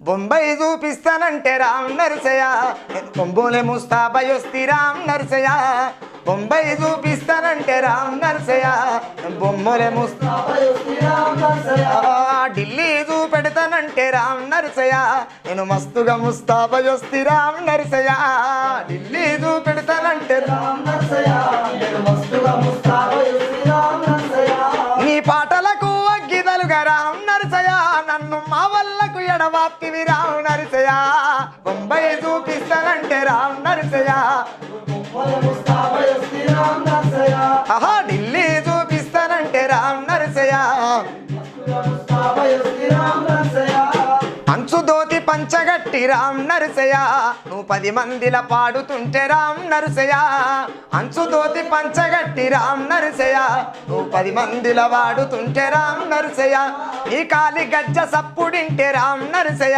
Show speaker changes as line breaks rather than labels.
బొంబాయి చూపిస్తానంటే రామ్ నరసయ్య. బొంబోలే ముస్తాబయొస్తి రామ్ నరసయ్య. బొంబాయి చూపిస్తానంటే రామ్ నరసయ్య. బొమ్మలే ముస్తాబయొస్తి ఢిల్లీ చూపెడతానంటే రామ్ నరసయ్య. నేను మస్తుగా ముస్తాబయొస్తి రామ్ నరసయ్య. ఢిల్లీ చూపెడతానంటే రామ్ నరసయ్య. నేను మస్తుగా ముస్తాబయొస్తి రామ్ నీ పాటలకు అగ్గిదలుగా రామ్ నన్ను మా వల్లకు ఎడవాపివి రావు నరిసయా బొంబాయి చూపిస్తానంటే రామ్ నరిసయా ఆహా ఢిల్లీ చూపిస్తానంటే రావు నరిసయా అంచుదోతి పంచగట్టి రామ్ నరుసయా నువ్వు పది మందిల పాడుతుంటే రామ్ నరుసయా అంచుదోతి పంచగట్టి రామ్ నరుసయా నువ్వు పది మందిల వాడుతుంటే రామ్ నరుసయా ఈ కాలి గజ్జ సప్పుడింటే రామ్ నరసయ